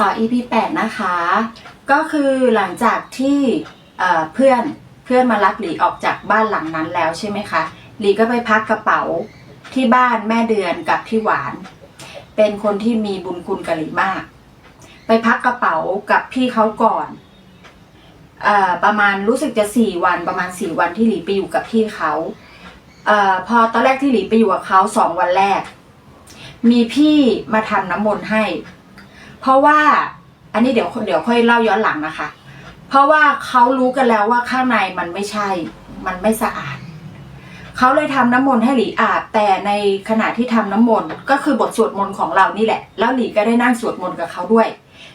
ต่อ EP 8 นะคะ ก็คือหลังจากที่เพื่อนเพื่อนมารับหลีออกจากบ้านหลังนั้นแล้วใช่ไหมคะหลีก็ไปพักกระเป๋าที่บ้านแม่เดือนกับพี่หวาน เป็นคนที่มีบุญคุณกับหลีมาก ไปพักกระเป๋ากับพี่เขาก่อนอประมาณรู้สึกจะสี่วันประมาณสี่วันที่หลีไปอยู่กับพี่เขาอพอตอนแรกที่หลีไปอยู่กับเขาสองวันแรก มีพี่มาทำน้ำมนต์ให้ เพราะว่าอันนี้เดี๋ยวเดี๋ยวค่อยเล่าย้อนหลังนะคะ เพราะว่าเขารู้กันแล้วว่าข้างในมันไม่ใช่ มันไม่สะอาดเขาเลยทำน้ำมนต์ให้หลีอาบ แต่ในขณะที่ทำน้ำมนต์ก็คือบทสวดมนต์ของเรานี่แหละ แล้วหลีก็ได้นั่งสวดมนต์กับเขาด้วย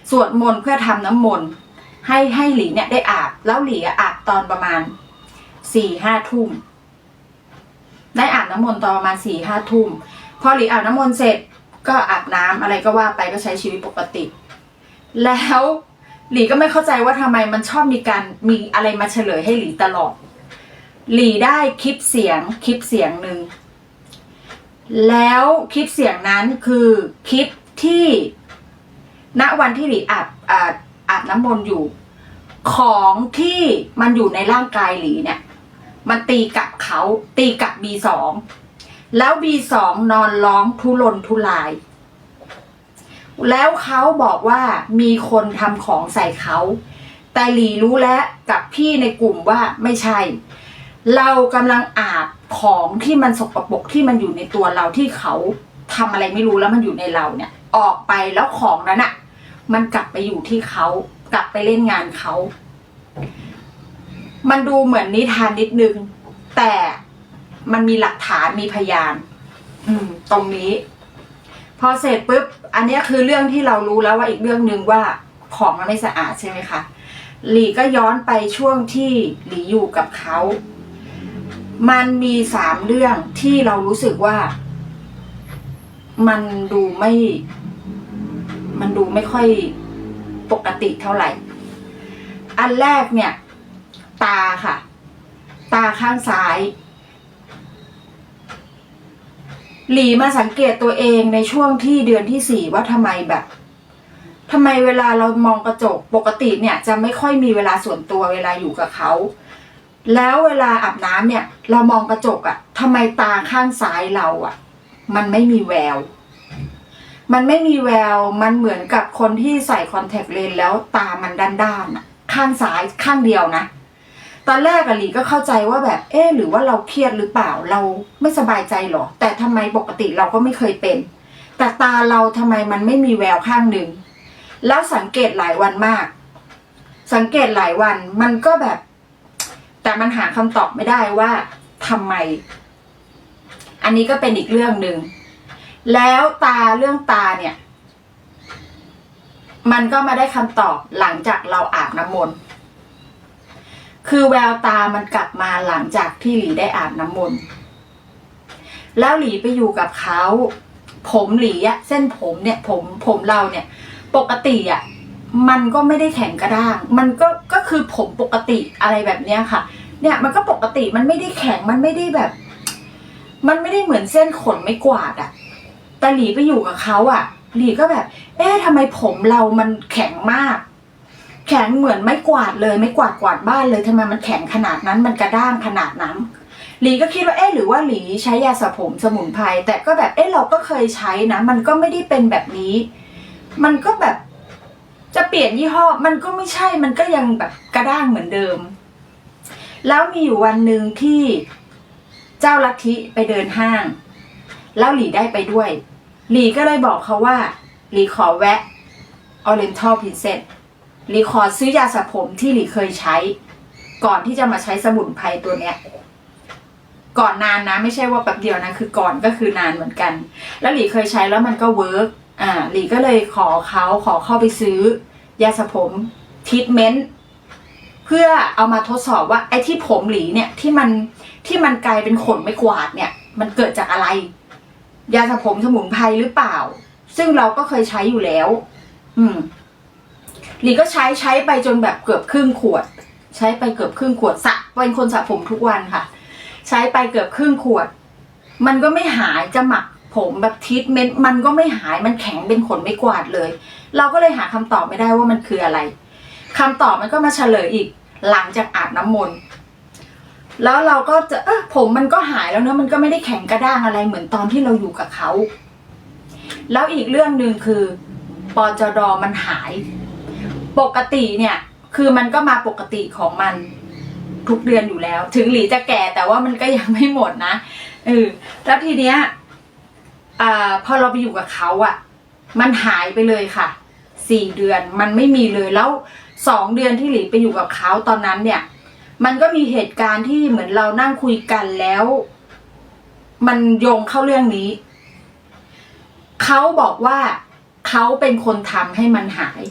สวดมนต์เพื่อทำน้ำมนต์ให้ให้หลีเนี่ยได้อาบ แล้วหลีอะอาบตอนประมาณสี่ห้าทุ่มได้อาบน้ำมนต์ตอนประมาณสี่ห้าทุ่มพอหลีอาบน้ำมนต์เสร็จ ก็อาบน้ำอะไรก็ว่าไปก็ใช้ชีวิตปกติ แล้วหลีก็ไม่เข้าใจว่าทำไมมันชอบมีการมีอะไรมาเฉลยให้หลีตลอด หลีได้คลิปเสียงคลิปเสียงหนึ่งแล้วคลิปเสียงนั้นคือคลิปที่ณวันที่หลีอาบอาบอาบน้ำมนต์อยู่ ของที่มันอยู่ในร่างกายหลีเนี่ย มันตีกับเขาตีกับ B2 แล้ว B2 นอนร้องทุรนทุราย แล้วเขาบอกว่ามีคนทำของใส่เขา แต่หลีรู้แล้วกับพี่ในกลุ่มว่าไม่ใช่ เรากำลังอาบของที่มันสกปรกที่มันอยู่ในตัวเราที่เขาทำอะไรไม่รู้แล้วมันอยู่ในเราเนี่ย ออกไปแล้วของนั้นอะมันกลับไปอยู่ที่เขากลับไปเล่นงานเขา มันดูเหมือนนิทานนิดนึง แต่ มันมีหลักฐานมีพยาน อืม ตรงนี้ พอเสร็จปุ๊บ อันนี้คือเรื่องที่เรารู้แล้วว่าอีกเรื่องหนึ่งว่าของมันไม่สะอาดใช่ไหมคะหลีก็ย้อนไปช่วงที่หลีอยู่กับเขา มันมีสามเรื่องที่เรารู้สึกว่า มันดูไม่ มันดูไม่ค่อยปกติเท่าไหร่ อันแรกเนี่ย ตาค่ะ ตาข้างซ้าย หลีมาสังเกตตัวเองในช่วงที่เดือนที่สี่ว่าทำไมแบบทำไมเวลาเรามองกระจกปกติเนี่ย จะไม่ค่อยมีเวลาส่วนตัวเวลาอยู่กับเขาแล้วเวลาอาบน้ำเนี่ย เรามองกระจกอะทำไมตาข้างซ้ายเราอะมันไม่มีแวว มันไม่มีแวว มันเหมือนกับคนที่ใส่คอนแทคเลนส์แล้วตามันด้านๆข้างซ้ายข้างเดียวนะ ตอนแรกอะหลีก็เข้าใจว่าแบบเอ๊ะหรือว่าเราเครียดหรือเปล่าเราไม่สบายใจหรอ แต่ทำไมปกติเราก็ไม่เคยเป็น แต่ตาเราทำไมมันไม่มีแววข้างหนึ่งแล้วสังเกตหลายวันมาก สังเกตหลายวันมันก็แบบ แต่มันหาคำตอบไม่ได้ว่าทำไม อันนี้ก็เป็นอีกเรื่องหนึ่งแล้วตาเรื่องตาเนี่ย มันก็มาได้คำตอบหลังจากเราอาบน้ำมนต์ คือแววตามันกลับมาหลังจากที่หลีได้อาบน้ำมนต์แล้วหลีไปอยู่กับเขา ผมหลีอะเส้นผมเนี่ย ผมผมเราเนี่ย ปกติอะมันก็ไม่ได้แข็งกระด้าง มันก็ก็คือผมปกติอะไรแบบเนี้ยค่ะ เนี่ยมันก็ปกติมันไม่ได้แข็งมันไม่ได้แบบ มันไม่ได้เหมือนเส้นขนไม่กวาดอะแต่หลีไปอยู่กับเขาอะหลีก็แบบ เอ๊ะทำไมผมเรามันแข็งมาก แข็งเหมือนไม่กวาดเลยไม่กวาดกวาดบ้านเลยทำไมมันแข็งขนาดนั้นมันกระด้างขนาดนั้นหลีก็คิดว่าเอ๊ะหรือว่าหลีใช้ยาสระผมสมุนไพรแต่ก็แบบเอ๊ะเราก็เคยใช้นะ มันก็ไม่ได้เป็นแบบนี้ มันก็แบบจะเปลี่ยนยี่ห้อ มันก็ไม่ใช่มันก็ยังแบบกระด้างเหมือนเดิม แล้วมีอยู่วันหนึ่งที่เจ้าลัทธิไปเดินห้าง แล้วหลีได้ไปด้วย หลีก็เลยบอกเขาว่า หลีขอแวะ Oriental Princess หลีขอซื้อยาสระผมที่หลีเคยใช้ ก่อนที่จะมาใช้สมุนไพรตัวเนี้ย ก่อนนานนะไม่ใช่ว่าแป๊บเดียวนะคือก่อนก็คือนานเหมือนกัน แล้วหลีเคยใช้แล้วมันก็เวิร์กอ่าหลีก็เลยขอเขาขอเข้าไปซื้อยาสระผมทีทเมนต์เพื่อเอามาทดสอบว่าไอ้ที่ผมหลีเนี่ยที่มันที่มันกลายเป็นขนไม่กวาดเนี่ย มันเกิดจากอะไร ยาสระผมสมุนไพรหรือเปล่า ซึ่งเราก็เคยใช้อยู่แล้ว อืม หลีก็ใช้ใช้ไปจนแบบเกือบครึ่งขวด ใช้ไปเกือบครึ่งขวดสระเป็นคนสระผมทุกวันค่ะ ใช้ไปเกือบครึ่งขวด มันก็ไม่หายจะหมักผมแบบทรีทเมนต์มันก็ไม่หายมันแข็งเป็นขนไม่กวาดเลย เราก็เลยหาคำตอบไม่ได้ว่ามันคืออะไรคำตอบมันก็มาเฉลยอีกหลังจากอาบน้ำมนต์แล้วเราก็จะเออผมมันก็หายแล้วเนอะมันก็ไม่ได้แข็งกระด้างอะไรเหมือนตอนที่เราอยู่กับเขา แล้วอีกเรื่องหนึ่งคือปจดมันหาย ปกติเนี่ย คือมันก็มาปกติของมันทุกเดือนอยู่แล้ว ถึงหลีจะแก่แต่ว่ามันก็ยังไม่หมดนะเออแล้วทีเนี้ยอพอเราไปอยู่กับเขาอะ่ะ มันหายไปเลยค่ะสี่เดือนมันไม่มีเลยแล้วสองเดือนที่หลีไปอยู่กับเขาตอนนั้นเนี่ย มันก็มีเหตุการณ์ที่เหมือนเรานั่งคุยกันแล้ว มันโยงเข้าเรื่องนี้ เขาบอกว่าเขาเป็นคนทำให้มันหาย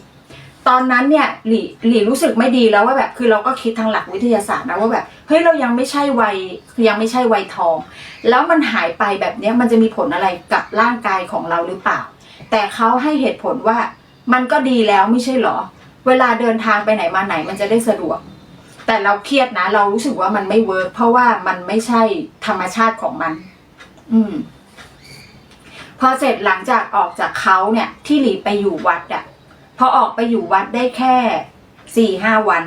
ตอนนั้นเนี่ยหลีหลีรู้สึกไม่ดีแล้วว่าแบบคือเราก็คิดทางหลักวิทยาศาสตร์นะว่าแบบเฮ้ยเรายังไม่ใช่วัยคือยังไม่ใช่วัยทอง แล้วมันหายไปแบบเนี้ยมันจะมีผลอะไรกับร่างกายของเราหรือเปล่า แต่เขาให้เหตุผลว่ามันก็ดีแล้วไม่ใช่เหรอ เวลาเดินทางไปไหนมาไหนมันจะได้สะดวก แต่เราเครียดนะ เรารู้สึกว่ามันไม่เวิร์กเพราะว่ามันไม่ใช่ธรรมชาติของมัน อืมพอเสร็จหลังจากออกจากเขาเนี่ย ที่หลีไปอยู่วัดอะ พอออกไปอยู่วัดได้แค่สี่ห้าวัน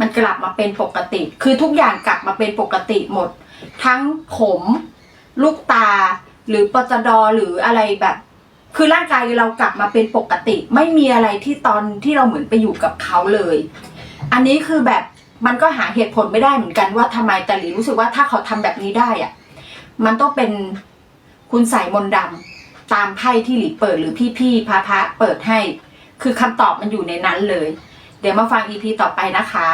มันกลับมาเป็นปกติ คือทุกอย่างกลับมาเป็นปกติหมด ทั้งผม ลูกตา หรือปจดหรืออะไรแบบ คือร่างกายเรากลับมาเป็นปกติ ไม่มีอะไรที่ตอนที่เราเหมือนไปอยู่กับเขาเลย อันนี้คือแบบมันก็หาเหตุผลไม่ได้เหมือนกันว่าทำไมแต่หลีรู้สึกว่าถ้าเขาทำแบบนี้ได้อะมันต้องเป็นคุณใส่มนต์ดำ ตามไพ่ที่หลีเปิดหรือพี่ๆพระพระเปิดให้ คือคำตอบมันอยู่ในนั้นเลย เดี๋ยวมาฟังอีพีต่อไปนะคะ